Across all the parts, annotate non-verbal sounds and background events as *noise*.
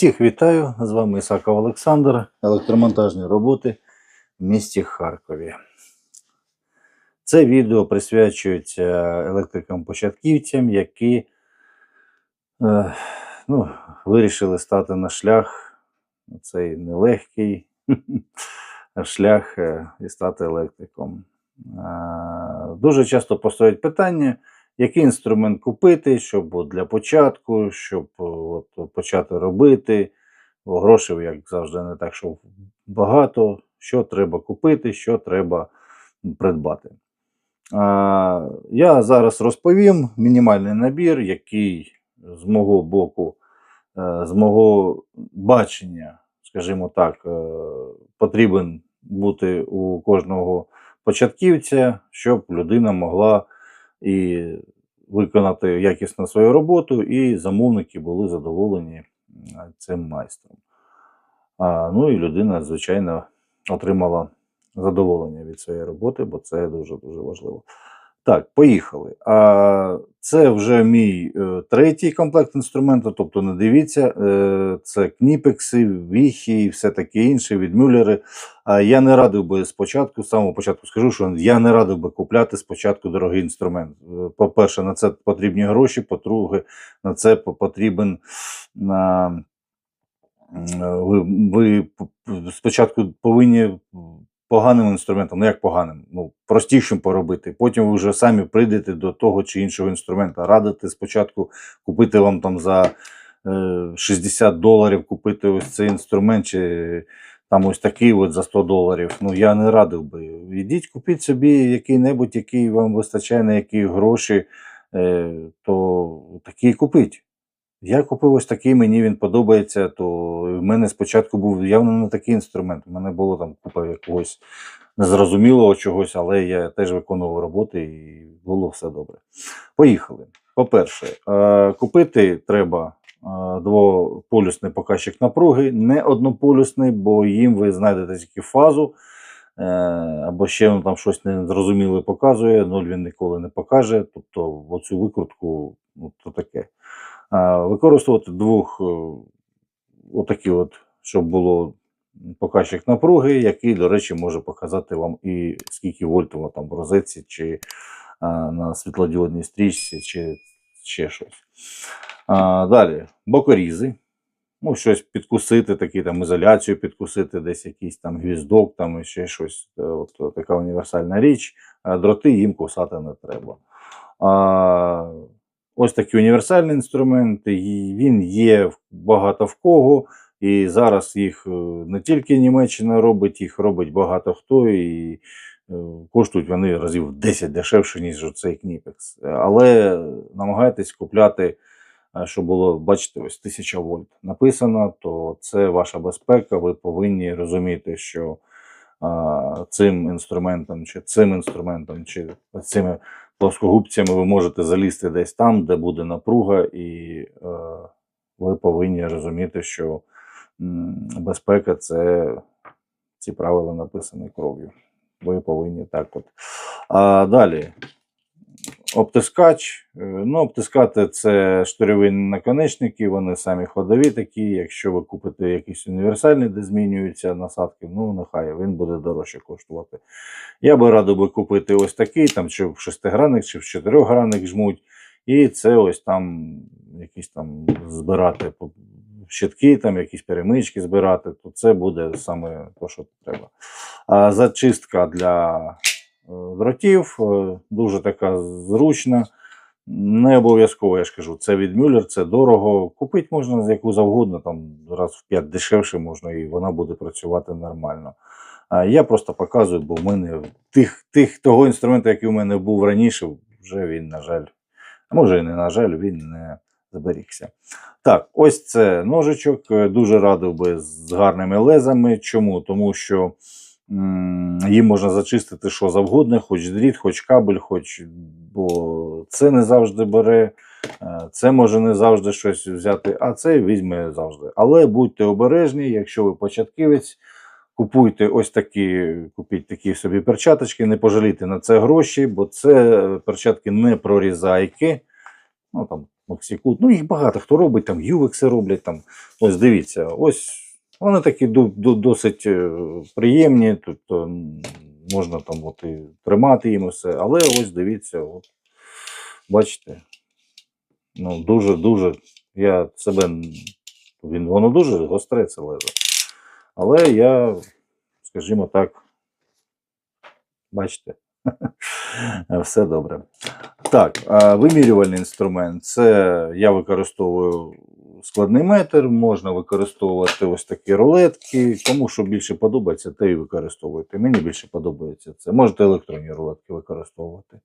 Всіх вітаю! З вами Ісаков Олександр, електромонтажні роботи в місті Харкові. Це відео присвячується електрикам-початківцям, які е, ну, вирішили стати на шлях, цей нелегкий *laughs* шлях е, і стати електриком. Е, дуже часто постають питання, який інструмент купити, щоб для початку, щоб от, почати робити. Бо грошей, як завжди, не так, що багато, що треба купити, що треба придбати. А, я зараз розповім мінімальний набір, який з мого боку, е, з мого бачення, скажімо так, е, потрібен бути у кожного початківця, щоб людина могла і виконати якісно свою роботу, і замовники були задоволені цим майстром. Ну і людина, звичайно, отримала задоволення від своєї роботи, бо це дуже-дуже важливо. Так, поїхали. А, це вже мій е, третій комплект інструменту, тобто не дивіться, е, це кніпекси, віхи і все таке інше від Мюллери. А я не радив би спочатку, з самого початку скажу, що я не радив би купляти спочатку дорогий інструмент. Е, По-перше, на це потрібні гроші, по-друге, на це потрібен на. Ви, ви спочатку повинні поганим інструментом, ну як поганим, ну простішим поробити. Потім ви вже самі прийдете до того чи іншого інструмента. Радити спочатку купити вам там за е, 60 доларів, купити ось цей інструмент, чи там ось такий от за 100 доларів. Ну я не радив би. Ідіть, купіть собі який-небудь, який вам вистачає на які гроші, е, то такий купіть. Я купив ось такий, мені він подобається, то в мене спочатку був явно не такий інструмент. У мене було там купа якогось незрозумілого чогось, але я теж виконував роботи і було все добре. Поїхали. По-перше, е, купити треба е, двополюсний показчик напруги, не однополюсний, бо їм ви знайдете тільки фазу, е, або ще він там щось незрозуміле показує, нуль він ніколи не покаже. Тобто оцю викрутку, ну, то таке. Використовувати двох отакі от, щоб було показчик напруги, який, до речі, може показати вам і скільки вольт воно там в розетці, чи а, на світлодіодній стрічці, чи ще щось. А, далі, бокорізи. Ну, щось підкусити, такі там ізоляцію підкусити, десь якийсь там гвіздок, там ще щось. Е, От, така універсальна річ. А дроти їм кусати не треба. А, ось такий універсальний інструмент, і він є багато в кого. І зараз їх е, не тільки Німеччина робить, їх робить багато хто, і е, коштують вони разів 10 дешевше, ніж цей Кніпекс. Але намагайтесь купляти, е, щоб було, бачите, ось 1000 вольт написано, то це ваша безпека. Ви повинні розуміти, що цим інструментом, чи цим інструментом, чи цими плоскогубцями ви можете залізти десь там, де буде напруга, і е, ви повинні розуміти, що безпека це ці правила написані кров'ю. Ви повинні так от. А далі. Обтискач. Е, Ну, обтискати це штирьові наконечники, вони самі ходові такі. Якщо ви купите якийсь універсальний, де змінюються насадки, ну нехай він буде дорожче коштувати. Я би радив би купити ось такий, там чи в шестигранник, чи в чотирьохгранник жмуть. І це ось там якісь там збирати щитки, там якісь перемички збирати, то це буде саме те, що треба. А зачистка для дротів е, дуже така зручна. Не обов'язково, я ж кажу, це від Мюллер, це дорого. Купити можна яку завгодно, там раз в 5 дешевше можна, і вона буде працювати нормально. А я просто показую, бо в мене тих, тих того інструменту, який у мене був раніше, вже він, на жаль, а може і не на жаль, він не зберігся. Так, ось це ножичок. Дуже радив би з гарними лезами. Чому? Тому що їм можна зачистити що завгодно, хоч дріт, хоч кабель, хоч бо це не завжди бере. е, Це може не завжди щось взяти, а це візьме завжди. Але будьте обережні, якщо ви початківець, купуйте ось такі, купіть такі собі перчаточки, не пожалійте на це гроші, бо це перчатки не прорізайки. Ну там Максикут. Ну, їх багато хто робить, там ювекси роблять. Там. Ось дивіться, ось вони такі досить е, приємні, тобто можна там от і тримати їм і все. Але ось дивіться, от, бачите, ну, дуже-дуже, я себе, він, воно дуже гостре це лезо. Але я, скажімо так, бачите, *laughs* все добре. Так, вимірювальний інструмент. Це я використовую складний метр, можна використовувати ось такі рулетки. Кому що більше подобається, те і використовуйте. Мені більше подобається це. Можете електронні рулетки використовувати.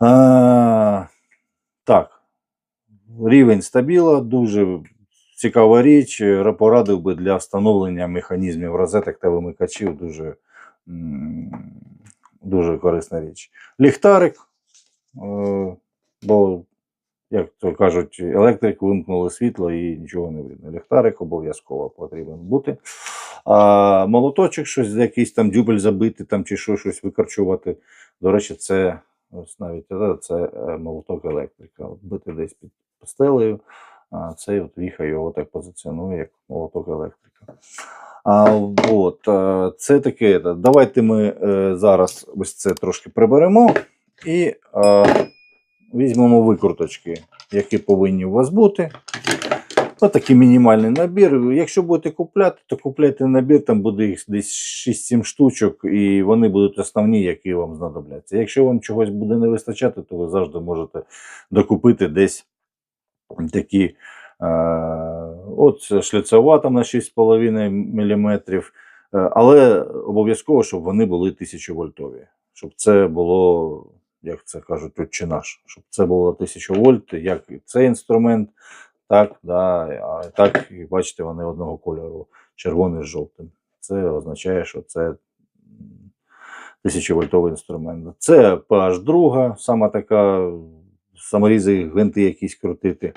А, так, рівень стабіла дуже цікава річ. Ра- Порадив би для встановлення механізмів розеток та вимикачів дуже, дуже корисна річ. Ліхтарик, е, бо, як то кажуть, електрик вимкнули світло і нічого не видно. Ліхтарик обов'язково потрібен бути. А молоточок, щось якийсь там дюбель забити там, чи що, щось викорчувати. До речі, це ось навіть е, це е, молоток електрика. Бити десь під стелею, а цей от віха його так позиціонує, як молоток електрика. А, от, е, це таке. Давайте ми зараз ось це трошки приберемо і візьмемо викруточки, які повинні у вас бути. Ось такий мінімальний набір. Якщо будете купляти, то купляйте набір, там буде їх десь 6-7 штучок, і вони будуть основні, які вам знадобляться. Якщо вам чогось буде не вистачати, то ви завжди можете докупити десь такі. Е, от шліцова там на 6,5 мм. Але обов'язково, щоб вони були 1000 вольтові. Щоб це було, як це кажуть, отче наш, щоб це було 1000 вольт, як і цей інструмент, так, да, а так, і бачите, вони одного кольору, червоний з жовтим. Це означає, що це 1000 вольтовий інструмент. Це PH 2, сама така, саморізи, гвинти якісь крутити.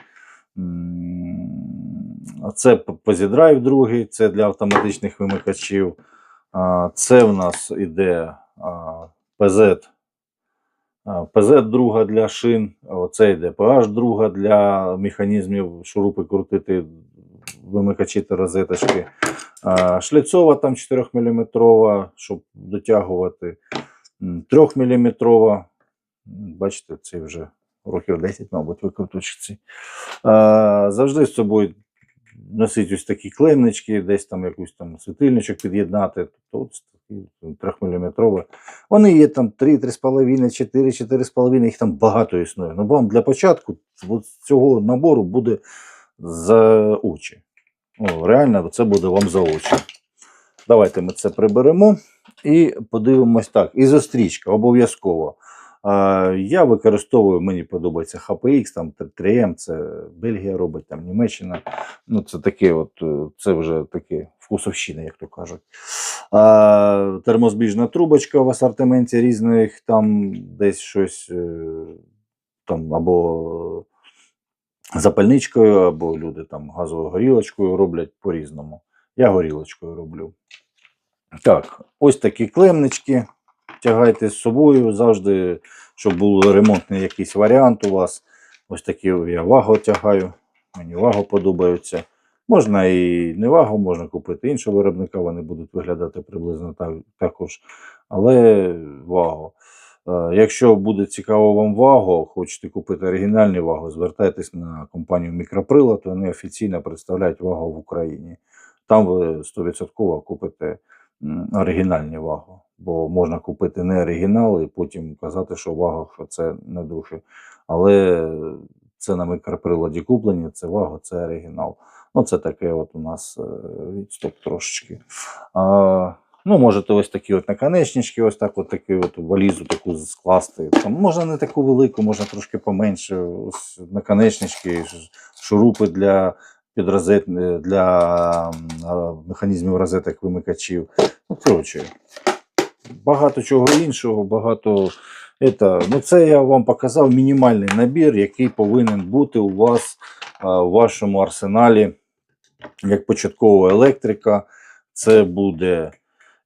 Це позідрайв другий, це для автоматичних вимикачів. Це в нас іде PZ, а, PZ друга для шин, оце йде PH друга для механізмів шурупи крутити, вимикачі та розеточки. Шліцова там 4 мм, щоб дотягувати. 3 мм. Бачите, це вже років 10, мабуть, викруточці. Завжди з собою носить ось такі клемнички, десь там якусь там світильничок під'єднати. Тобто 3 мм. Вони є там 3, 3,5, 4, 4,5, їх там багато існує. Ну, вам для початку от цього набору буде за очі. О, реально, це буде вам за очі. Давайте ми це приберемо і подивимось так. Ізострічка обов'язково. Я використовую, мені подобається HPX, там 3M, це Бельгія робить, там Німеччина. Ну, це таке, от, е, це вже таке вкусовщина, як то кажуть. Термозбіжна трубочка в асортименті різних, там десь щось е, там або запальничкою, або люди там газовою горілочкою роблять по-різному. Я горілочкою роблю. Так, ось такі клемнички. Тягайте з собою завжди, щоб був ремонтний якийсь варіант у вас. Ось такі я ваго тягаю. Мені ваго подобаються. Можна і не вагу, можна купити іншого виробника, вони будуть виглядати приблизно так, також. Але ваго. Е, Якщо буде цікаво вам ваго, хочете купити оригінальний ваго, звертайтесь на компанію Мікроприлад, вони офіційно представляють вагу в Україні. Там ви 100% купите оригінальні ваго. Бо можна купити не оригінал і потім казати, що ваго що це не дуже. Але це на мікроприладі куплені, це ваго, це оригінал. Ну, це таке от у нас е, відстоп трошечки. А, ну, можете ось такі от наконечнички, ось так от таку от валізу таку скласти. Там можна не таку велику, можна трошки поменше. Ось наконечнички, шурупи для підрозет, розет для механізмів розеток вимикачів. Ну, коротше, багато чого іншого, багато. Это, ну це я вам показав мінімальний набір, який повинен бути у вас в вашому арсеналі як початкова електрика. Це буде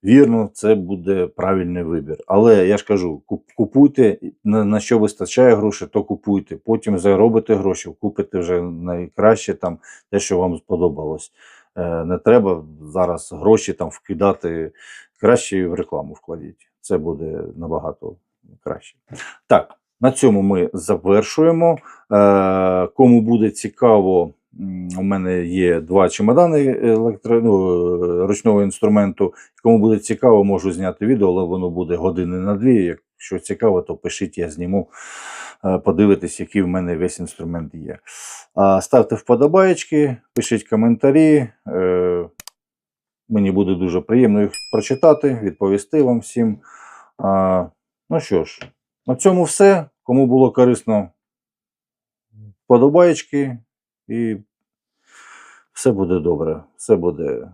вірно, це буде правильний вибір. Але я ж кажу, купуйте на, на що вистачає грошей, то купуйте. Потім заробите гроші, купите вже найкраще там те, що вам сподобалось. Е, Не треба зараз гроші там вкидати. Краще в рекламу вкладіть. Це буде набагато краще. Так, на цьому ми завершуємо. Е, Кому буде цікаво, у мене є два чемодани електро, ну, е, ручного інструменту. Кому буде цікаво, можу зняти відео, але воно буде години на дві. Якщо цікаво, то пишіть, я зніму, е, подивитись, який в мене весь інструмент є. Ставте вподобаєчки, пишіть коментарі. Е, Мені буде дуже приємно їх прочитати, відповісти вам всім. Ну що ж, на цьому все. Кому було корисно, вподобаєчки і все буде добре. Все буде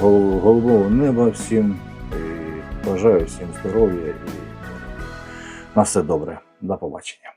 гол- голубого неба всім. І бажаю всім здоров'я і на все добре. До побачення.